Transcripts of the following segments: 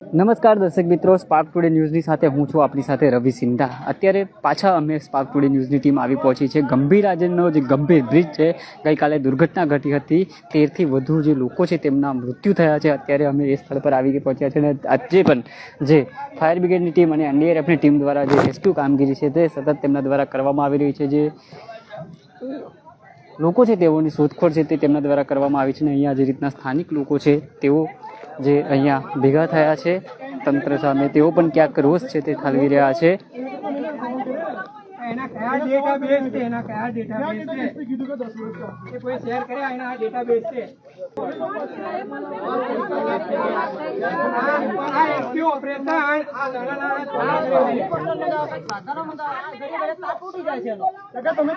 નમસ્કાર દર્શક મિત્રો સ્પાર્ક ટુડે ન્યૂઝની સાથે હું છું આપણી સાથે રવિ સિંધા. અત્યારે પાછા અમે સ્પાર્ક ટુડે ન્યૂઝની ટીમ આવી પહોંચી છે. ગંભીર રાજ્યનો જે ગંભીર બ્રિજ છે, ગઈકાલે દુર્ઘટના ઘટી હતી. તેરથી વધુ જે લોકો છે, તેમના મૃત્યુ થયા છે. અત્યારે અમે એ સ્થળ પર આવી પહોંચ્યા છે અને આજે પણ જે ફાયર બ્રિગેડની ટીમ અને એનડીઆરએફની ટીમ દ્વારા જે રેસ્ક્યુ કામગીરી છે, તે સતત તેમના દ્વારા કરવામાં આવી રહી છે. જે લોકો છે, તેઓની શોધખોળ છે, તે તેમના દ્વારા કરવામાં આવી છે અને અહીંયા જે રીતના સ્થાનિક લોકો છે, તેઓ જે અહીંયા ભેગા થયા છે. તંત્ર સામે તેઓ પણ ક્યાંક રોષ છે તે ઠાલવી રહ્યા છે. એના કયા ડેટાબેઝ છે? એના કયા ડેટાબેઝ છે? એ કોઈ શેર કરે એના ડેટાબેઝ છે? આ એસક્યુ ઓપરેશન આ કાકા તમે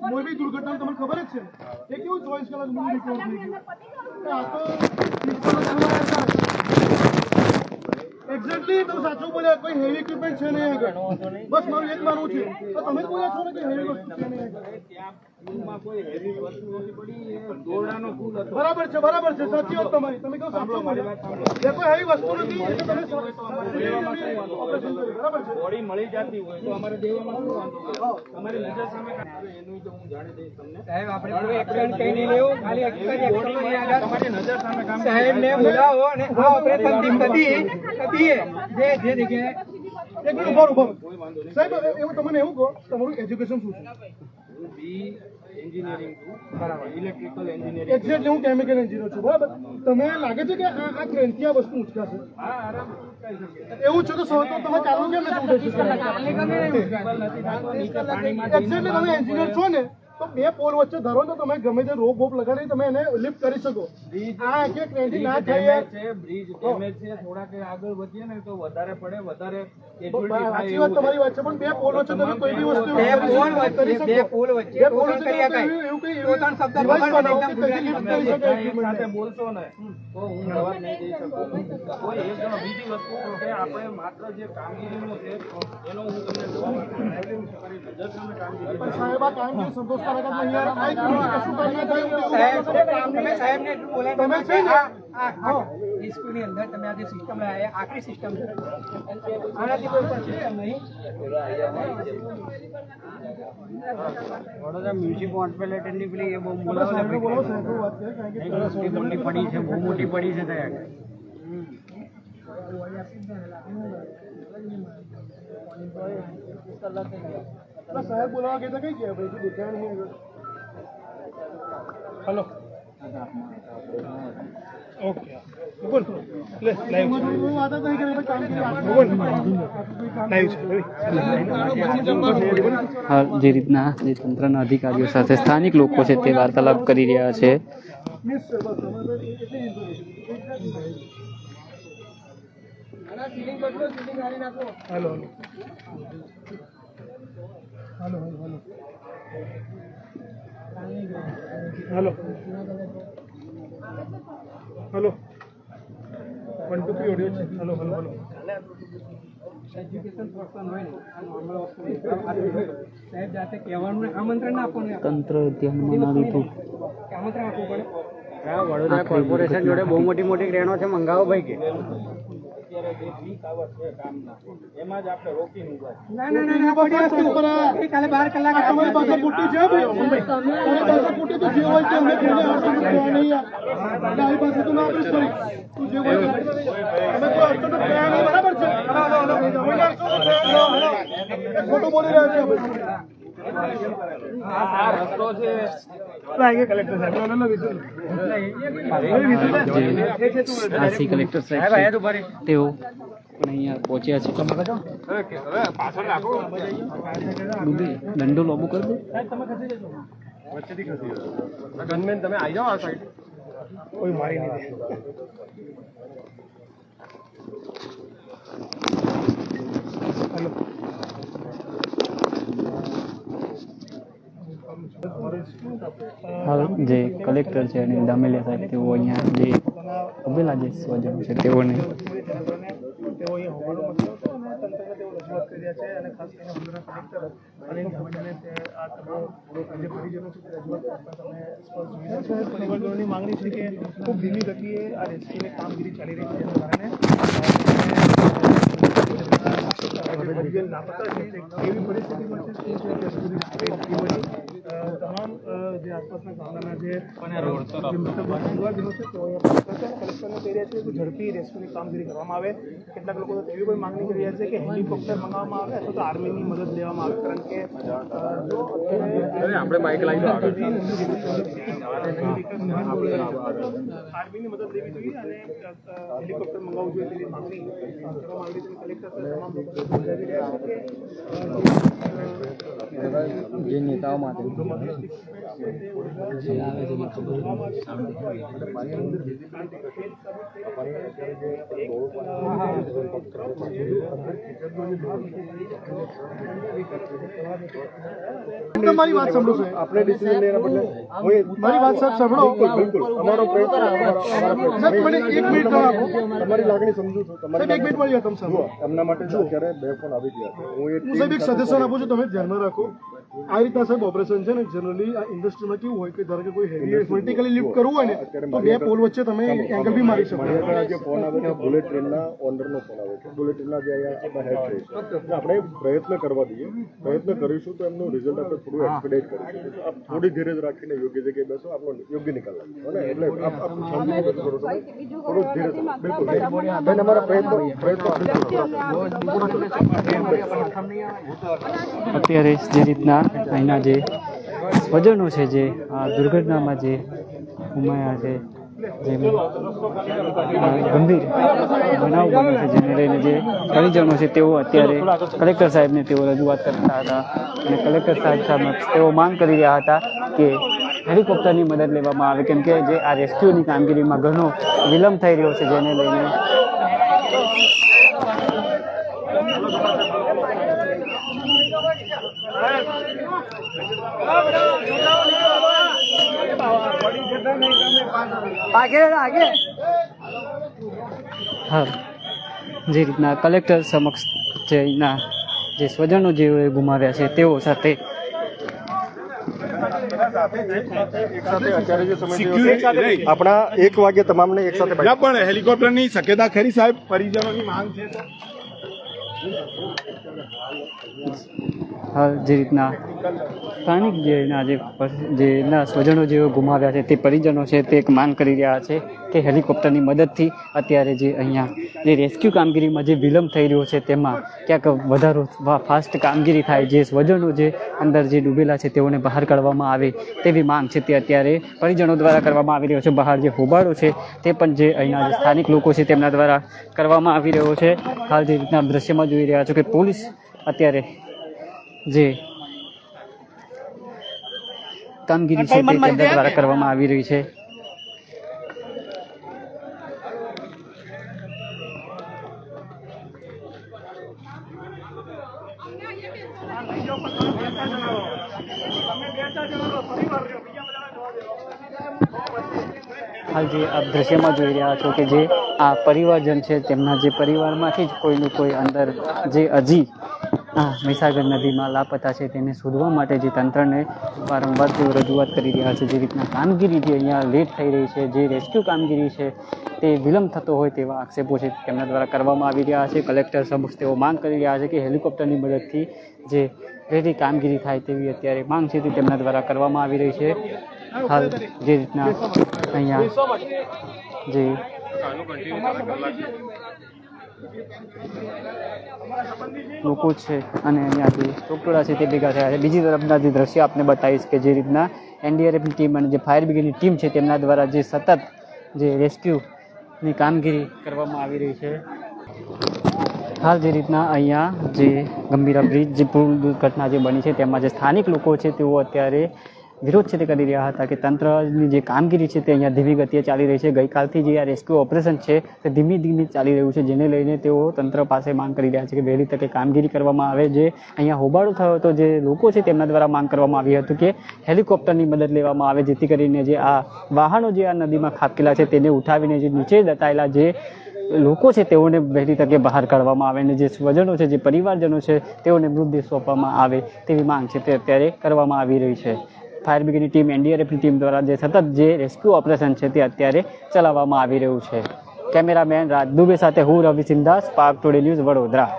મોરબી દુર્ઘટના ને? મોરબી દુર્ઘટના તમને ખબર જ છે. એ કેવું ચોવીસ કલાક મૂવી recover થઈ? આ તો એક્ઝેક્ટલી તમે સાચું બોલ્યા કોઈ હેવી ઇક્વિપમેન્ટ છે નહીં આગળ. બસ મારું એક માનવું છે. તો તમે જ બોલ્યા છો ને કે હેવી વસ્તુ છે નહીં આગળ? બરાબર છે બરાબર છે સાચી વાત તમારી. તમે કહો સાંભળો મારી વાત જે કોઈ હેવી વસ્તુ નથી એટલે તમે બરાબર છે. બોડી મળી જતી હોય તો અમારે દેવામાં શું વાંધો અમારી નજર સામે એનું તો હું જાણી દઈશ તમને. સાહેબ આપણે એક એક્શન કઈ નહીં લેવું ખાલી આગળ. તમારી નજર સામે કામ સાહેબ ને બોલાવો અને આ ઓપરેશન ટીમ હતી. હતી જે જે જગ્યાએ. એક મિનિટ ઊભો ઊભો સાહેબ એવું તમને એવું કહો તમારું એજ્યુકેશન શું છે? હું બી એન્જિનિયરિંગ છું. ઇલેક્ટ્રિકલ એન્જિનિયરિંગ એક્ઝેક્ટલી હું કેમિકલ એન્જિનિયર છું બરાબર? તમે લાગે છે કે આ આ ક્રેનથી આ વસ્તુ ઉચકાશે? એવું છે તો સો તો તમે ચાલુ કેમ નથી ઉઠે છે એક્ઝેક્ટલી તમે એન્જિનિયર છો ને. તો બે પોલ વચ્ચે ધરો તો તમે ગમે તે રોપ બોપ લગાડી તમે એને લિફ્ટ કરી શકો. આ આખી ક્રેનથી ના થાય છે બ્રિજ ડેમેજ છે થોડાક આગળ વધીએ ને તો વધારે પડે વધારે સાચી વાત તમારી વાત છે પણ બે પોલ વચ્ચે તમે કોઈ બી વસ્તુ બે પોલ વચ્ચે બે પોલ વચ્ચે બે પોલ વચ્ચે કરી કઈ? એવું કઈ ટોટલ શબ્દ એકદમ કે કરી સાથે બોલશો ને તો હું જવાબ નહીં દઈ શકું. કોઈ એક જણો બીજી વસ્તુ કે આપણે માત્ર જે કામગીરીનું છે એનો હું તમને જવાબ આપીશ. મારી નજર સામે કામગીરી પણ સાહેબ આ કામગીરી સંતોષકારક અંદર તમે આ જે સિસ્ટમ એ આખરી સિસ્ટમ છે. આનાથી કોઈ પણ સિસ્ટમ નહીં વડોદરા મ્યુનિસિપાલિટીની પેલી એ બહુ બોલાવો, પડી છે બહુ મોટી પડી છે ત્યાં સાહેબ કઈ ગયા ભાઈ? દેખાય નહીં હલો. ઓકે. બોલ. લે લાઈવ જે રીતના જે તંત્રના અધિકારીઓ સાથે સ્થાનિક લોકો છે તે વાર્તાલાપ કરી રહ્યા છે. Hello hello. Hello hello hello. Hello. One two three audio છે હલો હલો હાલો. તંત્ર ધ્યાનમાં ના લીધું. કે આમંત્રણ આપવું પડે? વડોદરા કોર્પોરેશન જોડે બહુ મોટી મોટી ક્રેનો છે મંગાવો ભાઈ કે. અત્યારે જે વીક આવર છે કામના એમાં જ આપણે રોકીને ઊભા છીએ. ના ના ના ના પડી વસ્તુ ગઈકાલે બાર કલાક તમારી પાસે પુટ્ટી છે. તમારી પાસે પુટ્ટી તો જે હોય તે અમે કોઈને અડચણ કરવા નહીં યાર. એટલે આવી પાસે તો ના આપીશ તું જે હોય અમે તો કર્યા બરાબર છે? કોઈને અડચણ તો કર્યા નહીં. એ ખોટું બોલી રહ્યા છે આ ભાઈ. આ રસ્તો છે કલેક્ટર સાહેબ આરસી કલેક્ટર સાહેબ છે, તેઓ પણ અહીંયા પહોંચ્યા છે ડૂબે દંડો લોબો કરી દે ગનમેન તમે આવી જાઓ આ સાઈડ કોઈ મારી નહીં દે હાલ જે કલેક્ટર છે અને દામેલિયા સાહેબ, તેઓ અહીંયા જે ઉભેલા જે સ્વજનો છે, તેઓને પરિવારજનોની માંગણી છે કે ખૂબ ધીમી ગતિએ આ રેસ્ક્યુની કામગીરી ચાલી રહી છે કારણે અ, જે પરિજન લાપતા છે તે કેવી પરિસ્થિતિમાં છે શું છે તે સુધી નથી મળી. અ, તમામ જે આસપાસના ગામડાના જે ઝડપી રેસ્ક્યુની કામગીરી કરવામાં આવે કેટલાક લોકો એવી કોઈ માંગણી કરી રહ્યા છે કે હેલિકોપ્ટર મંગાવવામાં આવે અથવા તો આર્મીની મદદ લેવામાં આવે કારણ કે આપણે માઇક લાવી આર્મીની મદદ લેવી જોઈએ અને હેલિકોપ્ટર મંગાવવું જોઈએ તેવી માંગણી કરવામાં આવી છે. કલેક્ટર તમામ લોકોને સમજાવી રહ્યા છે કે જે તમારી વાત સાંભળો છો. આપણે ડિસિઝન લેના બદલે હું મારી વાત સાહેબ સાંભળો. બિલકુલ અમારો પ્રયત્ન અમારો- અમારો પ્રયત્ન. સાહેબ મને એક મિનિટ આપો. તમારી લાગણી સમજુ છું. તમારી એક મિનિટ મળી તમે સાંભળો એમના માટે જો અત્યારે બે ફોન આવી ગયા છે. હું સાહેબ એક સજેશન આપું છું તમે ધ્યાનમાં રાખો. આ રીતના સાહેબ ઓપરેશન છે ને જનરલી આ ઇન્ડસ્ટ્રીમાં કેવું હોય કે ધારો કે કોઈ હેવી વર્ટિકલી લિફ્ટ કરવું હોય ને તો બે પોલ વચ્ચે તમે એંગલ બી મારી શકો. જે ફોન આવે છે બુલેટ ટ્રેનના ઓનરનો ફોન આવે છે. બુલેટ ટ્રેનના જે અહીંયા હેડ છે. આપણે પ્રયત્ન કરવા દઈએ. પ્રયત્ન કરીશું તો એમનું રિઝલ્ટ આપણે થોડું એક્સપેડેટ કરીશું આપ થોડી ધીરજ રાખીને યોગ્ય જગ્યાએ બેસો આપણો યોગ્ય નિકાલ લાગે એટલે થોડું ધીરજ બિલકુલ. બેન અમારા પ્રયત્નો પ્રયત્નો અત્યારે જે રીતના અહીંના જે સ્વજનો છે જે, આ દુર્ઘટનામાં જે ઉમાયા છે ગંભીર બનાવ બન્યો છે, જેને લઈને જે પરિજનો છે તેઓ અત્યારે કલેક્ટર સાહેબને તેઓ રજૂઆત કરતા હતા અને કલેક્ટર સાહેબ સામે તેઓ માંગ કરી રહ્યા હતા કે હેલિકોપ્ટરની મદદ લેવામાં આવે, કેમ કે જે આ રેસ્ક્યુની કામગીરીમાં ઘણો વિલંબ થઈ રહ્યો છે, જેને લઈને હા. જે રીતના કલેક્ટર સમક્ષ જે અહીંના જે સ્વજનો જેઓએ ગુમાવ્યા છે તેઓ સાથે જે આપણા એક વાગે તમામને એક સાથે ના પણ હેલિકોપ્ટરની શક્યતા ખરી સાહેબ. પરિજનોની માંગ છે તો હાલ જે રીતના સ્થાનિક જેના જે એના સ્વજનો જેઓ ગુમાવ્યા છે, તે પરિજનો છે, તે એક માન કરી રહ્યા છે કે હેલિકોપ્ટરની મદદથી અત્યારે જે અહીંયા જે રેસ્ક્યુ કામગીરીમાં જે વિલંબ થઈ રહ્યો છે, તેમાં ક્યાંક વધારો ફાસ્ટ કામગીરી થાય, જે સ્વજનો જે અંદર જે ડૂબેલા છે, તેઓને બહાર કાઢવામાં આવે તેવી માંગ છે, તે અત્યારે પરિજનો દ્વારા કરવામાં આવી રહ્યો છે. બહાર જે હોબાળો છે, તે પણ જે અહીંના જે સ્થાનિક લોકો છે, તેમના દ્વારા કરવામાં આવી રહ્યો છે. હાલ જે રીતના દ્રશ્યમાં જોઈ રહ્યા છો કે પોલીસ અત્યારે જે કામગીરી છે તે તેમના દ્વારા કરવામાં આવી રહી છે. હાલ જે આપ દ્રશ્યમાં જોઈ રહ્યા છો કે જે આ પરિવારજન છે, તેમના જે પરિવારમાંથી જ કોઈનું કોઈ અંદર જે હજી આ મહીસાગર નદીમાં લાપતા છે, તેને શોધવા માટે જે તંત્રને વારંવાર તેઓ રજૂઆત કરી રહ્યા છે, જે રીતના કામગીરી જે અહીંયા લેટ થઈ રહી છે, જે રેસ્ક્યુ કામગીરી છે, તે વિલંબ થતો હોય તેવા આક્ષેપો છે, તેમના દ્વારા કરવામાં આવી રહ્યા છે. કલેક્ટર સમક્ષ તેઓ માંગ કરી રહ્યા છે કે હેલિકોપ્ટરની મદદથી જે રેડી કામગીરી થાય તેવી અત્યારે માંગ છે, તે તેમના દ્વારા કરવામાં આવી રહી છે. હાલ જે રીતના અહીંયા જે લોકો છે અને અહીંયા જે ટોકટોળા છે તે ભેગા થયા છે. બીજી તરફના જે દ્રશ્ય આપને બતાવીશ કે જે રીતના એનડીઆરએફની ટીમ અને જે ફાયર બ્રિગેડની ટીમ છે તેમના દ્વારા જે સતત જે રેસ્ક્યુની કામગીરી કરવામાં આવી રહી છે. હાલ જે રીતના અહીંયા જે ગંભીરા બ્રિજ જે પુલ દુર્ઘટના જે બની છે તેમાં જે સ્થાનિક લોકો છે તેઓ અત્યારે વિરોધ છે તે કરી રહ્યા હતા કે તંત્રની જે કામગીરી છે તે અહીંયા ધીમી ગતિએ ચાલી રહી છે. ગઈકાલથી જે આ રેસ્ક્યુ ઓપરેશન છે તે ધીમી ધીમી ચાલી રહ્યું છે, જેને લઈને તેઓ તંત્ર પાસે માંગ કરી રહ્યા છે કે વહેલી તકે કામગીરી કરવામાં આવે. જે અહીંયા હોબાળો થયો હતો, જે લોકો છે તેમના દ્વારા માંગ કરવામાં આવી હતી કે હેલિકોપ્ટરની મદદ લેવામાં આવે, જેથી કરીને જે આ વાહનો જે આ નદીમાં ખાબકેલા છે તેને ઉઠાવીને જે નીચે દટાયેલા જે લોકો છે તેઓને વહેલી તકે બહાર કાઢવામાં આવે અને જે સ્વજનો છે, જે પરિવારજનો છે તેઓને મૃતદેહ સોંપવામાં આવે તેવી માંગ છે તે અત્યારે કરવામાં આવી રહી છે. ફાયર બ્રિગેડની ટીમ, એનડીઆરએફની ટીમ દ્વારા જે સતત જે રેસ્ક્યુ ઓપરેશન છે તે અત્યારે ચલાવવામાં આવી રહ્યું છે. કેમેરામેન રાજ દુબે સાથે હું રવિ સિંધાસ સ્પાર્ક ટુડે ન્યૂઝ વડોદરા.